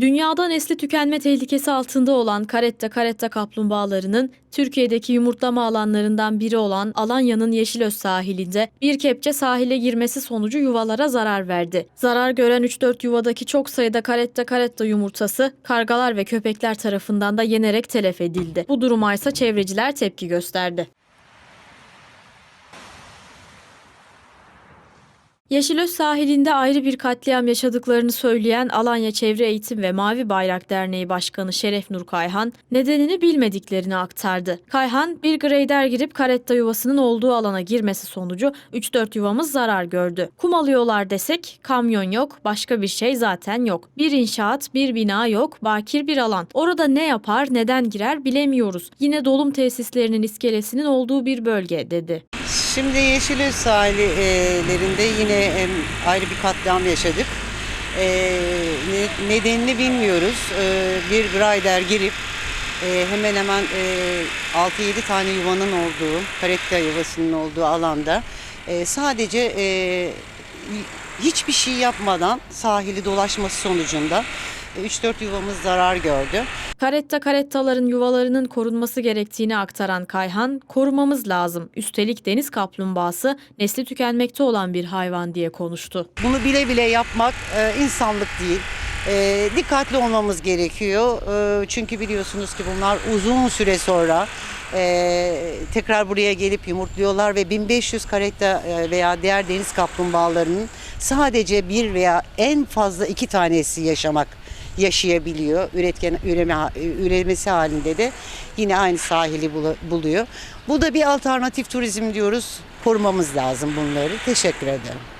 Dünyada nesli tükenme tehlikesi altında olan karetta karetta kaplumbağalarının Türkiye'deki yumurtlama alanlarından biri olan Alanya'nın Yeşilöz sahilinde bir kepçe sahile girmesi sonucu yuvalara zarar verdi. Zarar gören 3-4 yuvadaki çok sayıda karetta karetta yumurtası kargalar ve köpekler tarafından da yenerek telef edildi. Bu duruma ise çevreciler tepki gösterdi. Yeşilöz sahilinde ayrı bir katliam yaşadıklarını söyleyen Alanya Çevre Eğitim ve Mavi Bayrak Derneği Başkanı Şeref Nur Kayhan nedenini bilmediklerini aktardı. Kayhan bir greyder girip karetta yuvasının olduğu alana girmesi sonucu 3-4 yuvamız zarar gördü. Kum alıyorlar desek kamyon yok, başka bir şey zaten yok. Bir inşaat, bir bina yok, bakir bir alan. Orada ne yapar, neden girer bilemiyoruz. Yine dolum tesislerinin iskelesinin olduğu bir bölge dedi. Şimdi Yeşilöz sahillerinde yine ayrı bir katliam yaşadık. E, ne- nedenini bilmiyoruz. E, bir grider girip e, hemen hemen e, 6-7 tane yuvanın olduğu, karetta yuvasının olduğu alanda sadece hiçbir şey yapmadan sahili dolaşması sonucunda e, 3-4 yuvamız zarar gördü. Karetta karettaların yuvalarının korunması gerektiğini aktaran Kayhan, korumamız lazım. Üstelik deniz kaplumbağası nesli tükenmekte olan bir hayvan diye konuştu. Bunu bile bile yapmak e, insanlık değil. E, dikkatli olmamız gerekiyor. E, çünkü biliyorsunuz ki bunlar uzun süre sonra e, tekrar buraya gelip yumurtluyorlar ve 1500 karetta e, veya diğer deniz kaplumbağalarının sadece bir veya en fazla iki tanesi yaşamak yaşayabiliyor. Üretken üreme üremesi halinde de yine aynı sahili bulu- buluyor. Bu da bir alternatif turizm diyoruz. Korumamız lazım bunları. Teşekkür ederim.